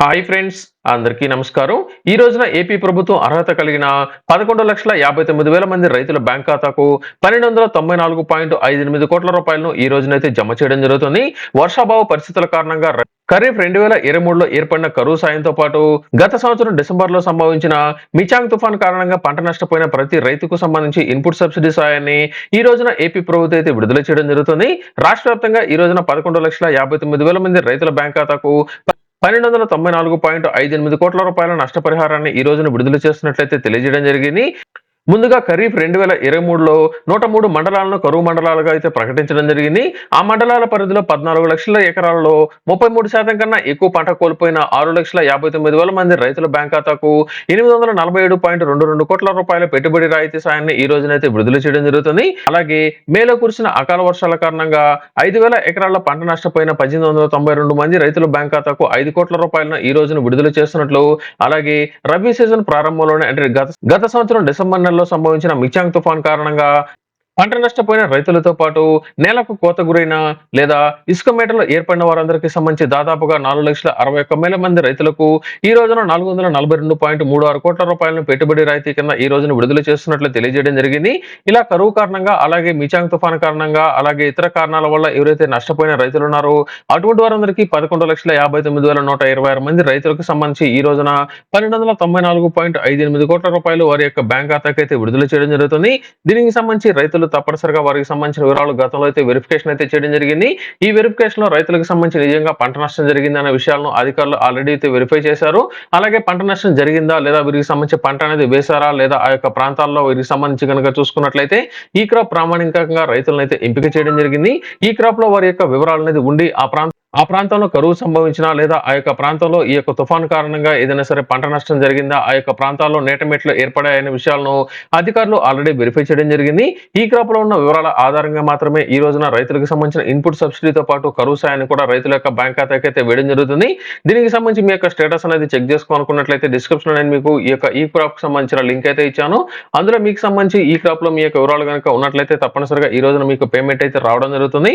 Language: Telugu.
హాయ్ ఫ్రెండ్స్ అందరికీ నమస్కారం. ఈ రోజున ఏపీ ప్రభుత్వం అర్హత కలిగిన పదకొండు లక్షల యాభై తొమ్మిది వేల మంది రైతుల బ్యాంక్ ఖాతాకు పన్నెండు వందల తొంభై నాలుగు పాయింట్ ఐదు ఎనిమిది కోట్ల రూపాయలను ఈ రోజునైతే జమ చేయడం జరుగుతుంది. వర్షాభావ పరిస్థితుల కారణంగా ఖరీఫ్ రెండు వేల ఇరవై మూడులో ఏర్పడిన కరువు సాయంతో పాటు గత సంవత్సరం డిసెంబర్లో సంభవించిన మిచాంగ్ తుఫాన్ కారణంగా పంట నష్టపోయిన ప్రతి రైతుకు సంబంధించి ఇన్పుట్ సబ్సిడీ సాయాన్ని ఈ రోజున ఏపీ ప్రభుత్వం అయితే విడుదల చేయడం జరుగుతుంది. రాష్ట్ర వ్యాప్తంగా ఈ రోజున పదకొండు లక్షల యాభై తొమ్మిది వేల మంది రైతుల బ్యాంక్ ఖాతాకు పన్నెండు వందల తొంభై నాలుగు పాయింట్ ఐదు ఎనిమిది కోట్ల రూపాయల నష్టపరిహారాన్ని ఈ రోజున విడుదల చేస్తున్నట్లయితే తెలియజేయడం జరిగింది. ముందుగా ఖరీఫ్ రెండు వేల ఇరవై మూడులో నూట మూడు మండలాలను కరువు మండలాలుగా అయితే ప్రకటించడం జరిగింది. ఆ మండలాల పరిధిలో పద్నాలుగు లక్షల ఎకరాల్లో ముప్పై మూడు శాతం కన్నా ఎక్కువ పంట కోల్పోయిన ఆరు లక్షల యాభై తొమ్మిది వేల మంది రైతుల బ్యాంక్ ఖాతాకు ఎనిమిది వందల నలభై ఏడు పాయింట్ రెండు రెండు కోట్ల రూపాయల పెట్టుబడి రాయితీ సాయాన్ని ఈ రోజునైతే విడుదల చేయడం జరుగుతుంది. అలాగే మేలో కురిసిన అకాల వర్షాల కారణంగా ఐదు వేల ఎకరాల పంట నష్టపోయిన పద్దెనిమిది వందల తొంభై రెండు మంది రైతుల బ్యాంక్ ఖాతాకు ఐదు కోట్ల రూపాయలను ఈ రోజున విడుదల చేస్తున్నట్లు అలాగే రబీ సీజన్ ప్రారంభంలోనే అంటే గత గత సంవత్సరం డిసెంబర్ నెలలో సంభవించిన మిచాంగ్ తుఫాన్ కారణంగా పంట నష్టపోయిన రైతులతో పాటు నేలకు కోత గురైన లేదా ఇసుక మేటలో ఏర్పడిన వారందరికీ సంబంధించి దాదాపుగా నాలుగు లక్షల అరవై ఒక్క వేల మంది రైతులకు ఈ రోజున నాలుగు వందల నలభై రెండు పాయింట్ మూడు ఆరు కోట్ల రూపాయలను పెట్టుబడి రాయితీ కింద ఈ రోజున విడుదల చేస్తున్నట్లు తెలియజేయడం జరిగింది. ఇలా కరువు కారణంగా అలాగే మిచాంగ్ తుఫాన్ కారణంగా అలాగే ఇతర కారణాల వల్ల ఎవరైతే నష్టపోయిన రైతులు ఉన్నారో అటువంటి వారందరికీ పదకొండు లక్షల యాభై తొమ్మిది వేల నూట ఇరవై ఆరు మంది రైతులకు సంబంధించి ఈ రోజున పన్నెండు వందల తొంభై నాలుగు పాయింట్ ఐదు ఎనిమిది కోట్ల రూపాయలు వారి యొక్క బ్యాంక్ ఖాతాకైతే విడుదల చేయడం జరుగుతుంది. దీనికి సంబంధించి రైతులు తప్పనిసరిగా వారికి సంబంధించిన వివరాలు గతంలో అయితే వెరిఫికేషన్ అయితే చేయడం జరిగింది. ఈ వెరిఫికేషన్లో రైతులకు సంబంధించి నిజంగా పంట నష్టం జరిగింది అనే విషయాలను అధికారులు ఆల్రెడీ అయితే వెరిఫై చేశారు. అలాగే పంట నష్టం జరిగిందా లేదా వీరికి సంబంధించి పంట అనేది వేశారా లేదా ఆ యొక్క ప్రాంతాల్లో వీరికి సంబంధించి కనుక చూసుకున్నట్లయితే ఈ క్రాప్ ప్రామాణికంగా రైతులను అయితే ఎంపిక చేయడం జరిగింది. ఈ క్రాప్లో వారి యొక్క వివరాలు అనేది ఉండి ఆ ప్రాంతం ఆ ప్రాంతంలో కరువు సంభవించినా లేదా ఆ యొక్క ప్రాంతంలో ఈ యొక్క తుఫాను కారణంగా ఏదైనా సరే పంట నష్టం జరిగిందా ఆ యొక్క ప్రాంతాల్లో నేటమెట్లు ఏర్పడాయనే విషయాలను అధికారులు ఆల్రెడీ వెరిఫై చేయడం జరిగింది. ఈ క్రాప్లో ఉన్న వివరాల ఆధారంగా మాత్రమే ఈ రోజున రైతులకు సంబంధించిన ఇన్పుట్ సబ్సిడీతో పాటు కరువు సాయాన్ని కూడా రైతుల యొక్క బ్యాంక్ ఖాతాకి అయితే వేయడం జరుగుతుంది. దీనికి సంబంధించి మీ యొక్క స్టేటస్ అనేది చెక్ చేసుకోవాలనుకున్నట్లయితే డిస్క్రిప్షన్ నేను మీకు ఈ యొక్క ఈ క్రాప్కి సంబంధించిన లింక్ అయితే ఇచ్చాను. అందులో మీకు సంబంధించి ఈ క్రాప్లో మీ యొక్క వివరాలు కనుక ఉన్నట్లయితే తప్పనిసరిగా ఈ రోజున మీకు పేమెంట్ అయితే రావడం జరుగుతుంది.